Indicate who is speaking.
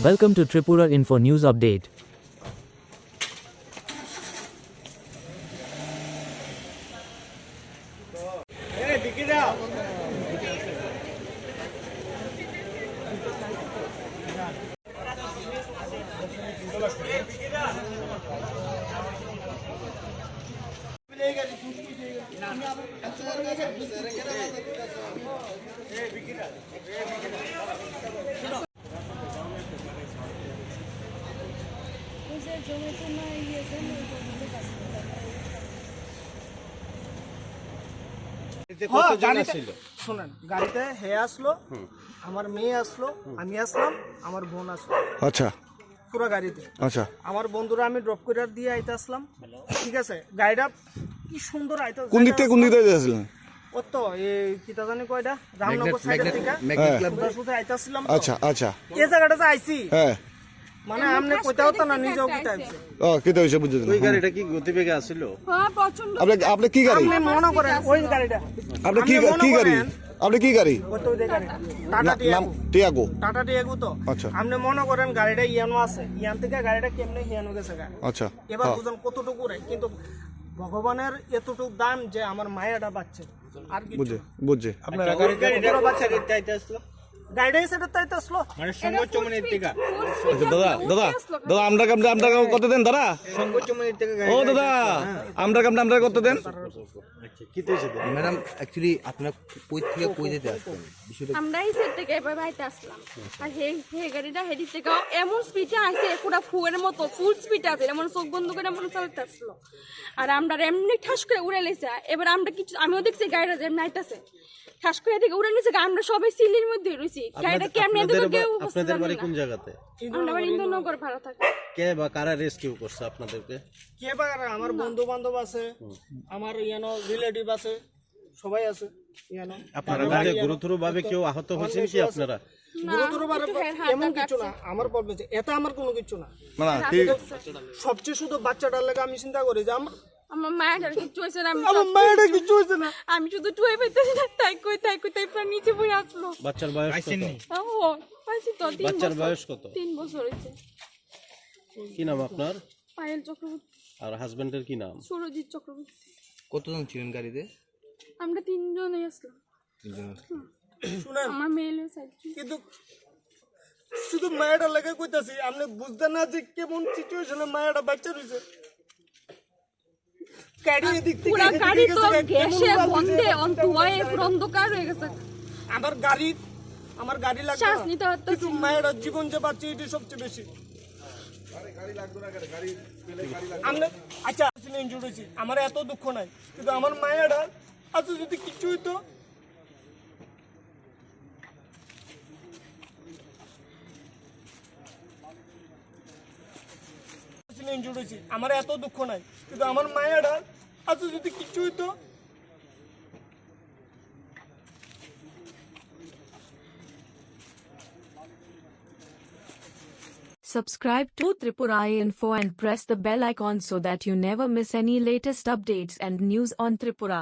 Speaker 1: Welcome to Tripura Info News Update.
Speaker 2: Hey, ইয়েছেন
Speaker 3: হ্যাঁ, গাড়িতে শোনেন গাড়িতে হে আসলো আমার মেয়ে আসলো আমি আসলাম আমার বোন আসলো।
Speaker 4: আচ্ছা।
Speaker 3: পুরো গাড়িতে।
Speaker 4: আচ্ছা।
Speaker 3: আমার বন্ধুরা আমি ড্রপ করে দিয়ে আইতে আসলাম। ঠিক আছে? গাড়িটা কি সুন্দর আইতে
Speaker 4: কোন দিক থেকে কোন দিক থেকে যাচ্ছিলেন
Speaker 3: ও এই কিতা জানি কয়টা? রামনগর থেকে আইতে আসলাম
Speaker 4: আচ্ছা আচ্ছা।
Speaker 3: এই জায়গাটা যে আইছি।
Speaker 4: হ্যাঁ।
Speaker 3: মানে আমনে কইতে হতো না নিজেও
Speaker 4: ও বুঝতে
Speaker 5: ওই গাড়িটা কি গতিবেগে আসছিল
Speaker 2: হ্যাঁ প্রচণ্ড
Speaker 4: আপনি আপনি কি গাড়ি?
Speaker 3: আপনি মনে করেন ওই গাড়িটা।
Speaker 4: আপনি কি
Speaker 3: আপনি
Speaker 4: কি গাড়ি? আপনি কি গাড়ি?
Speaker 3: তো টাটা টিয়াগো টাটা টিয়াগো তো।
Speaker 4: আচ্ছা।
Speaker 3: আপনি মনে করেন গাড়িটা ইয়ানো আছে। ইয়ান থেকে গাড়িটা কেমনে হিয়ানো গেছে
Speaker 4: আচ্ছা
Speaker 3: এবার
Speaker 4: হ্যাঁ।
Speaker 3: বুঝুন কতটুকু রে। কিন্তু ভগবানের এতটুকু দান যে আমার মায়েরা বাচ্চা আর কিছু
Speaker 4: বুঝছে বুঝছে
Speaker 5: আপনার গাড়িটা বাচ্চা আসলো? মানে
Speaker 4: আচ্ছা দাদা দাদা দাদা আমরা কামটা আমরা কত দেন দাদা। ও দাদা আমরা কামটা আমরা কত দেন।
Speaker 5: আচ্ছা কি হয়েছে
Speaker 6: ম্যাডাম অ্যাকচুয়ালি আপনার কই থেকে কই যেতে আসছেন?
Speaker 2: আমরা এই সেট থেকে এবার বাড়িতে আসলাম। আর হে হে গাড়িটা হেডি থেকে এমন স্পিডে আসে পুরো ফুয়ের মতো ফুল স্পিড আছে এমন চোখ বন্ধ করে এমন চালাতে আসলো। আর আমরা এমনি ঠাস করে উড়ে লেছে এবার আমরা কিছু আমিও দেখছি গাড়িটা আইতাছে ঠাস করে এদিকে উড়ে নিছে আমরা সবাই সিলির মধ্যে রয়েছি গাড়িটা কেমনে
Speaker 5: আপনাদের
Speaker 2: কেউ
Speaker 5: আপনাদের বাড়ি কোন জায়গাতে?
Speaker 2: আমরা বাড়ি ইন্দোনগর ভাড়া থাকি।
Speaker 5: কে বা কারা রেস্কিউ করছে আপনাদেরকে?
Speaker 3: কে বা কারা? আমার বন্ধু বান্ধব আছে আমার ইয়ানো রিলেটিভ আছে সবাই আছে ইয়ানো।
Speaker 5: আপনারা গাড়ি গুরুতর ভাবে কেউ আহত হয়েছেন কি আপনারা?
Speaker 3: গুরুতর ভাবে
Speaker 2: একটু হাত
Speaker 3: এমন কিছু না আমার প্রবলেম এটা আমার কোনো কিছু না। সবচেয়ে শুধু বাচ্চাটার লাগে আমি চিন্তা করি যে আমার
Speaker 2: আমার মায়ের কিছু হয়েছে না আমি
Speaker 3: আমার মায়েরা কিছু হয়েছে না।
Speaker 2: আমি শুধু টুয়ে পেতেছি না তাই কই তাই কই তাই পুরো নিচে পড়ে আসলো।
Speaker 5: বাচ্চার বয়স কত?
Speaker 2: ও পাইছি তো তিন
Speaker 5: বাচ্চার বয়স কত?
Speaker 2: তিন বছর হয়েছে।
Speaker 5: কি নাম আপনার?
Speaker 2: পায়েল চক্রবর্তী।
Speaker 5: আর হাজবেন্ডের কি নাম?
Speaker 2: সুরজিৎ চক্রবর্তী।
Speaker 6: কতজন ছিলেন গাড়িতে?
Speaker 2: আমরা তিনজনই আসলাম। আমার মেয়ে
Speaker 3: কিন্তু শুধু মায়েরা লাগে কইতাছি আপনি বুঝতে না যে কেমন সিচুয়েশনে মায়েরা বাচ্চা রয়েছে।
Speaker 2: পুরা গাড়ি তো গ্যাসে
Speaker 3: উড়াল
Speaker 2: অন্তয়ে পুরো অন্ধকার হয়ে গেছে।
Speaker 3: আমার গাড়ি আমার গাড়ি লাগবে
Speaker 2: শ্বাস
Speaker 3: না।
Speaker 2: নিতে পারতেছি
Speaker 3: কিন্তু জীবন যে বাঁচছে এটা সবচেয়ে বেশি। আচ্ছা আমার এত দুঃখ নাই। কিন্তু আমার মায়েরা আজ যদি কিছু হইতো ইনজুর হয়েছি আমার এত দুঃখ নাই কিন্তু আমার মায়েরা আচ্ছা যদি কিছু হইতো
Speaker 7: Subscribe to Tripura Info and press the bell icon so that you never miss any latest updates and news on Tripura.